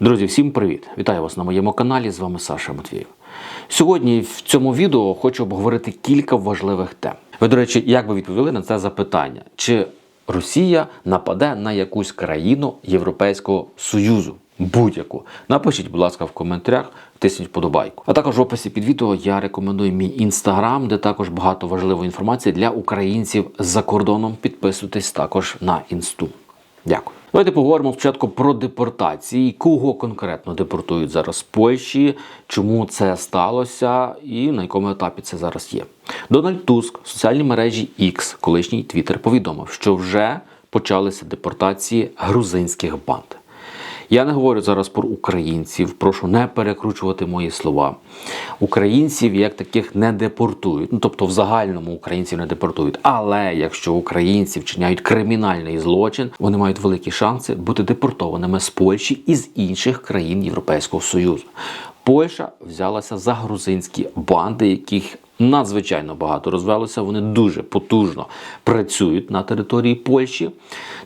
Друзі, всім привіт! Вітаю вас на моєму каналі. З вами Саша Матвієв. Сьогодні в цьому відео хочу обговорити кілька важливих тем. Ви, до речі, як би відповіли на це запитання? Чи Росія нападе на якусь країну Європейського Союзу? Будь-яку. Напишіть, будь ласка, в коментарях, тисніть вподобайку. А також в описі під відео я рекомендую мій інстаграм, де також багато важливої інформації для українців за кордоном. Підписуйтесь також на інсту. Дякую. Давайте поговоримо спочатку про депортації. Кого конкретно депортують зараз з Польщі, чому це сталося і на якому етапі це зараз є. Дональд Туск в соціальній мережі X, колишній Твіттер, повідомив, що вже почалися депортації грузинських банд. Я не говорю зараз про українців, прошу не перекручувати мої слова. Українців як таких не депортують. Ну тобто, в загальному українців не депортують. Але якщо українці вчиняють кримінальний злочин, вони мають великі шанси бути депортованими з Польщі і з інших країн Європейського Союзу. Польща взялася за грузинські банди, яких надзвичайно багато розвелося. Вони дуже потужно працюють на території Польщі.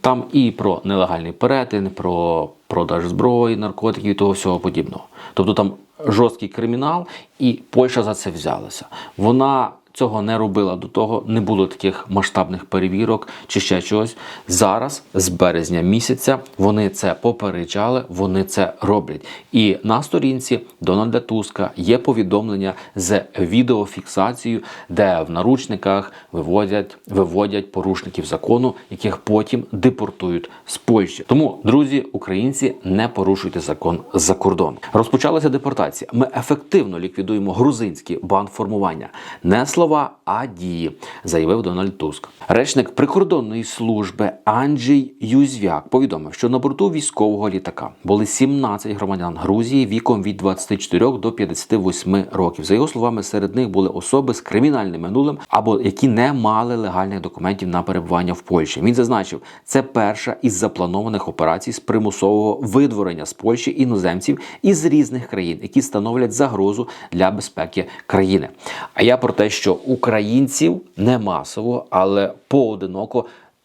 Там і про нелегальний перетин, про продаж зброї, наркотиків і того всього подібного. Тобто там жорсткий кримінал, і Польща за це взялася. Вона цього не робила до того, не було таких масштабних перевірок чи ще чогось. Зараз, з березня місяця, вони це попереджали, вони це роблять. І на сторінці Дональда Туска є повідомлення з відеофіксацією, де в наручниках виводять, виводять порушників закону, яких потім депортують з Польщі. Тому, друзі, українці, не порушуйте закон за кордон. Розпочалася депортація. Ми ефективно ліквідуємо грузинські бандформування. Не слова, а дії, заявив Дональд Туск. Речник прикордонної служби Анджій Юзвяк повідомив, що на борту військового літака були 17 громадян Грузії віком від 24 до 58 років. За його словами, серед них були особи з кримінальним минулим або які не мали легальних документів на перебування в Польщі. Він зазначив, це перша із запланованих операцій з примусового видворення з Польщі іноземців із різних країн, які становлять загрозу для безпеки країни. А я про те, що українців не масово, але поодиноко.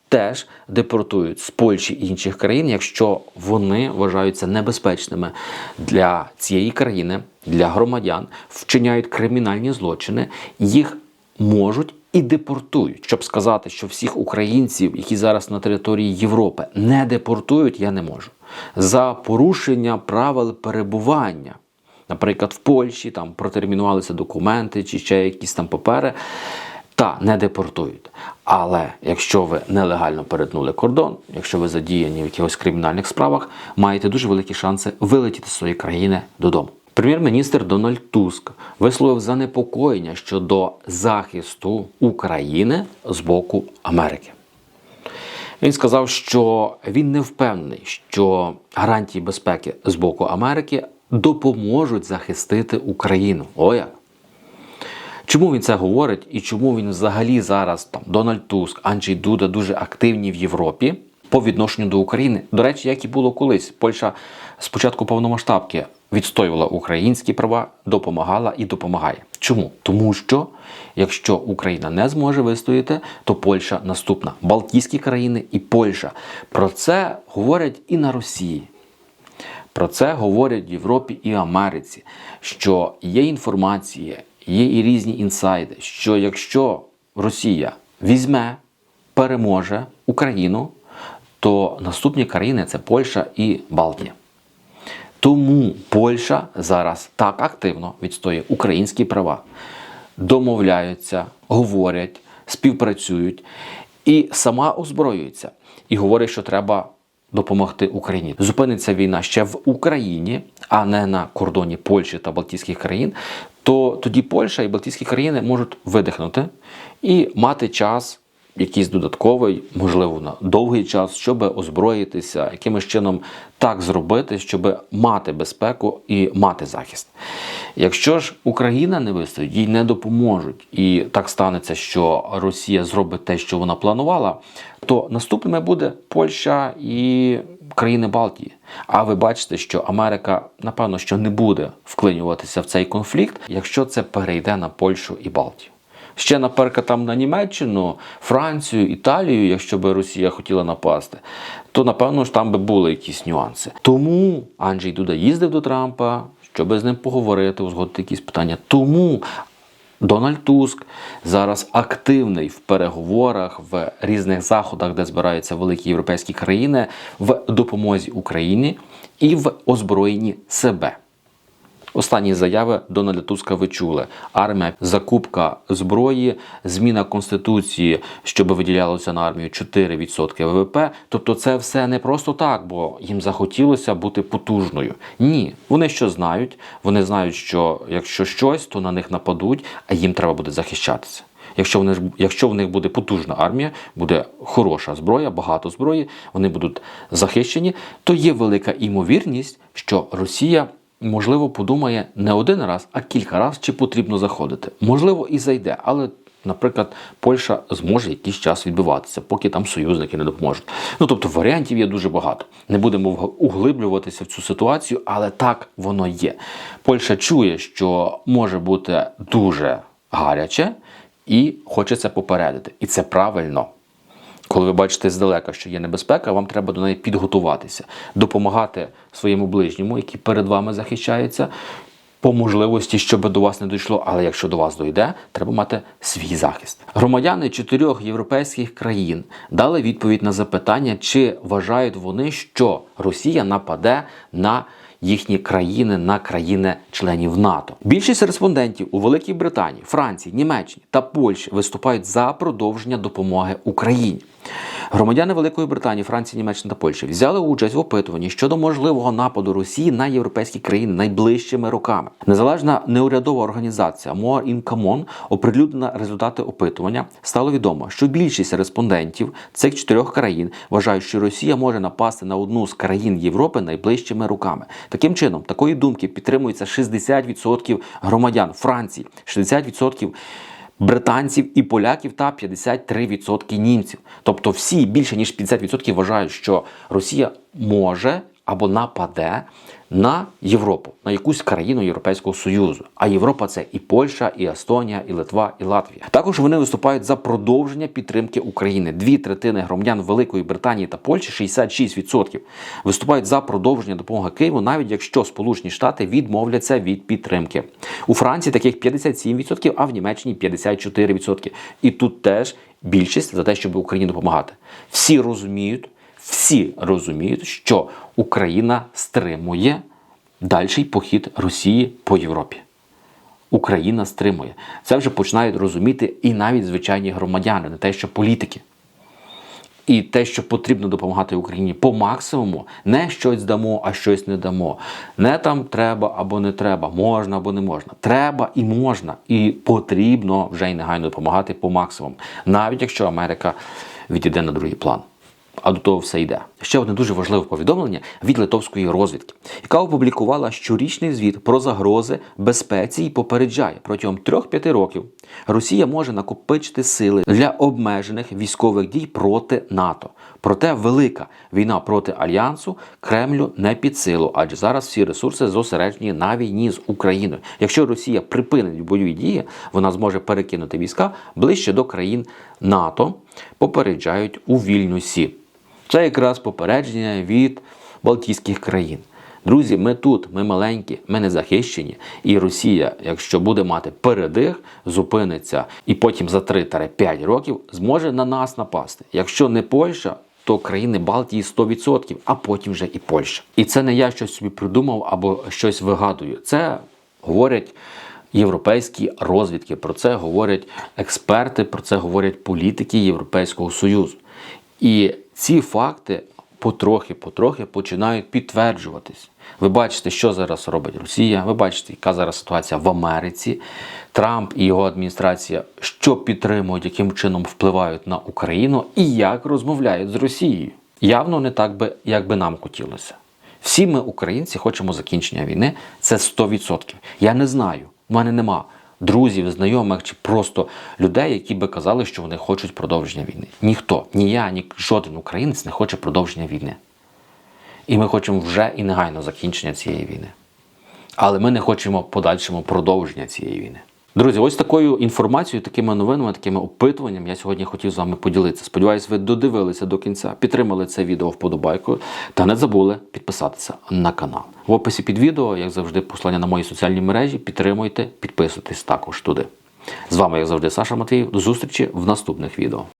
Теж депортують з Польщі і інших країн, якщо вони вважаються небезпечними для цієї країни, для громадян, вчиняють кримінальні злочини, їх можуть і депортують. Щоб сказати, що всіх українців, які зараз на території Європи, не депортують, я не можу. За порушення правил перебування. Наприклад, в Польщі там протермінувалися документи чи ще якісь там папери, та не депортують. Але якщо ви нелегально перетнули кордон, якщо ви задіяні в якихось кримінальних справах, маєте дуже великі шанси вилетіти з своєї країни додому. Прем'єр-міністр Дональд Туск висловив занепокоєння щодо захисту України з боку Америки. Він сказав, що він не впевнений, що гарантії безпеки з боку Америки допоможуть захистити Україну. О як! Чому він це говорить і чому він взагалі зараз там Дональд Туск, Анджей Дуда дуже активні в Європі по відношенню до України? До речі, як і було колись, Польща спочатку повномасштабки відстоювала українські права, допомагала і допомагає. Чому? Тому що якщо Україна не зможе вистояти, то Польща наступна. Балтійські країни і Польща. Про це говорять і на Росії. Про це говорять в Європі і Америці, що є інформація, є і різні інсайди, що якщо Росія візьме, переможе Україну, то наступні країни це Польща і Балтія. Тому Польща зараз так активно відстоює українські права, домовляються, говорять, співпрацюють і сама озброюється і говорить, що треба допомогти Україні. Зупиниться війна ще в Україні, а не на кордоні Польщі та Балтійських країн. То тоді Польща і Балтійські країни можуть видихнути і мати час якийсь додатковий, можливо, на довгий час, щоб озброїтися, якимось чином так зробити, щоб мати безпеку і мати захист. Якщо ж Україна не вистоїть, їй не допоможуть, і так станеться, що Росія зробить те, що вона планувала, то наступними буде Польща і країни Балтії. А ви бачите, що Америка, напевно, що не буде вклинюватися в цей конфлікт, якщо це перейде на Польщу і Балтію. Ще, наприклад, там на Німеччину, Францію, Італію, якщо би Росія хотіла напасти, то напевно ж там би були якісь нюанси. Тому Анджей Дуда їздив до Трампа, щоб з ним поговорити, узгодити якісь питання. Тому Дональд Туск зараз активний в переговорах в різних заходах, де збираються великі європейські країни, в допомозі Україні і в озброєнні себе. Останні заяви Дональда Туска ви чули. Армія, закупка зброї, зміна конституції, щоб виділялося на армію 4% ВВП. Тобто, це все не просто так, бо їм захотілося бути потужною. Ні, вони що знають? Вони знають, що якщо щось, то на них нападуть, а їм треба буде захищатися. Якщо вони якщо в них буде потужна армія, буде хороша зброя, багато зброї, вони будуть захищені, то є велика імовірність, що Росія. Можливо, подумає не один раз, а кілька разів, чи потрібно заходити. Можливо, і зайде, але, наприклад, Польща зможе якийсь час відбиватися, поки там союзники не допоможуть. Ну тобто варіантів є дуже багато. Не будемо углиблюватися в цю ситуацію, але так воно є. Польща чує, що може бути дуже гаряче, і хоче це попередити. І це правильно. Коли ви бачите здалека, що є небезпека, вам треба до неї підготуватися, допомагати своєму ближньому, який перед вами захищається, по можливості, щоб до вас не дійшло. Але якщо до вас дойде, треба мати свій захист. Громадяни чотирьох європейських країн дали відповідь на запитання, чи вважають вони, що Росія нападе на їхні країни на країни-членів НАТО. Більшість респондентів у Великій Британії, Франції, Німеччині та Польщі виступають за продовження допомоги Україні. Громадяни Великої Британії, Франції, Німеччини та Польщі взяли участь в опитуванні щодо можливого нападу Росії на європейські країни найближчими роками. Незалежна неурядова організація More in Common оприлюднила результати опитування. Стало відомо, що більшість респондентів цих чотирьох країн вважають, що Росія може напасти на одну з країн Європи найближчими роками. Таким чином, такої думки підтримується 60% громадян Франції, 60% британців і поляків та 53% німців. Тобто всі більше ніж 50% вважають, що Росія може або нападе на Європу, на якусь країну Європейського Союзу. А Європа це і Польща, і Естонія, і Литва, і Латвія. Також вони виступають за продовження підтримки України. Дві третини громадян Великої Британії та Польщі, 66%, виступають за продовження допомоги Києву, навіть якщо Сполучені Штати відмовляться від підтримки. У Франції таких 57%, а в Німеччині 54%. І тут теж більшість за те, щоб Україні допомагати. Всі розуміють. Всі розуміють, що Україна стримує дальший похід Росії по Європі. Україна стримує. Це вже починають розуміти і навіть звичайні громадяни, не те, що політики. І те, що потрібно допомагати Україні по максимуму, не щось дамо, а щось не дамо. Не там треба або не треба, можна або не можна. Треба і можна, і потрібно вже й негайно допомагати по максимуму, навіть якщо Америка відійде на другий план а до того все йде. Ще одне дуже важливе повідомлення від литовської розвідки, яка опублікувала щорічний звіт про загрози безпеці і попереджає протягом 3-5 років Росія може накопичити сили для обмежених військових дій проти НАТО. Проте велика війна проти альянсу Кремлю не під силу, адже зараз всі ресурси зосереджені на війні з Україною. Якщо Росія припинить бойові дії, вона зможе перекинути війська ближче до країн НАТО, попереджають у Вільнюсі. Це якраз попередження від Балтійських країн. Друзі, ми тут, ми маленькі, ми не захищені. І Росія, якщо буде мати передих, зупиниться і потім за 3-5 років зможе на нас напасти. Якщо не Польща, то країни Балтії 100%, а потім вже і Польща. І це не я щось собі придумав або щось вигадую. Це говорять. Європейські розвідки про це говорять експерти, про це говорять політики Європейського Союзу. І ці факти потрохи-потрохи починають підтверджуватись. Ви бачите, що зараз робить Росія, ви бачите, яка зараз ситуація в Америці. Трамп і його адміністрація що підтримують, яким чином впливають на Україну і як розмовляють з Росією. Явно не так би, як би нам хотілося. Всі ми, українці, хочемо закінчення війни. Це 100%. Я не знаю, в мене нема друзів, знайомих чи просто людей, які би казали, що вони хочуть продовження війни. Ніхто, ні я, ні жоден українець не хоче продовження війни. І ми хочемо вже і негайно закінчення цієї війни. Але ми не хочемо подальшому продовження цієї війни. Друзі, ось такою інформацією, такими новинами, такими опитуванням я сьогодні хотів з вами поділитися. Сподіваюсь, ви додивилися до кінця, підтримали це відео вподобайкою та не забули підписатися на канал. В описі під відео, як завжди, послання на мої соціальні мережі. Підтримуйте, підписуйтесь також туди. З вами, як завжди, Саша Матвіїв. До зустрічі в наступних відео.